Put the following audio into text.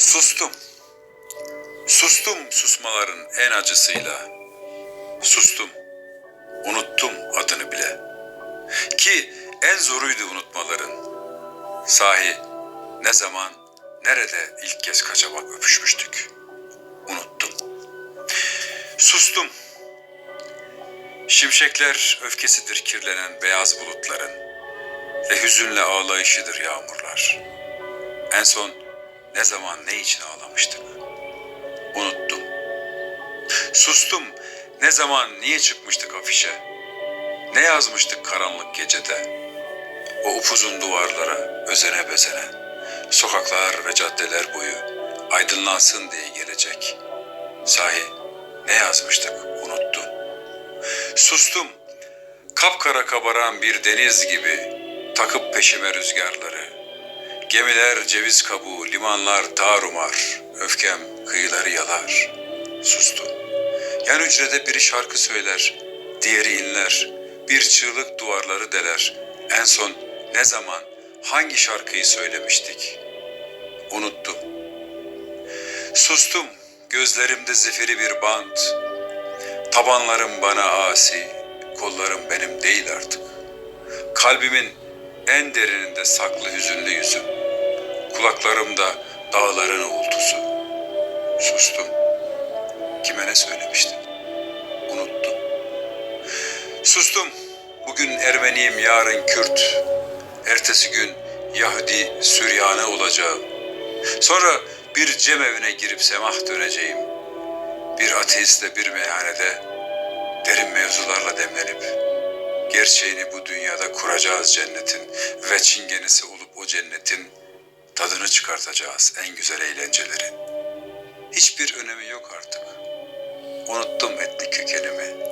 Sustum. Sustum susmaların en acısıyla. Sustum. Unuttum adını bile. Ki en zoruydu unutmaların. Sahi ne zaman, nerede ilk kez kaçamak öpüşmüştük. Unuttum. Sustum. Şimşekler öfkesidir kirlenen beyaz bulutların ve hüzünle ağlayışıdır yağmurlar. En son ne zaman ne için ağlamıştık? Unuttum. Sustum. Ne zaman niye çıkmıştık afişe? Ne yazmıştık karanlık gecede? O upuzun duvarlara özene bezene. Sokaklar ve caddeler boyu aydınlansın diye gelecek. Sahi ne yazmıştık unuttum. Sustum. Kapkara kabaran bir deniz gibi takıp peşime rüzgarları. Gemiler ceviz kabuğu, limanlar tarumar, öfkem kıyıları yalar. Sustum. Yan hücrede biri şarkı söyler, diğeri inler, bir çığlık duvarları deler. En son ne zaman, hangi şarkıyı söylemiştik? Unuttum. Sustum, gözlerimde zifiri bir bant. Tabanlarım bana asi, kollarım benim değil artık. Kalbimin en derininde saklı hüzünlü yüzüm. Kulaklarımda dağların uğultusu. Sustum. Kime ne söylemiştim? Unuttum. Sustum. Bugün Ermeniyim, yarın Kürt. Ertesi gün Yahudi, Süryani olacağım. Sonra bir cemevine girip semah döneceğim. Bir ateistle bir meyhanede derin mevzularla demlenip gerçeğini bu dünyada kuracağız cennetin ve çingenesi olup o cennetin tadını çıkartacağız en güzel eğlencelerin. Hiçbir önemi yok artık. Unuttum etnik kökenimi.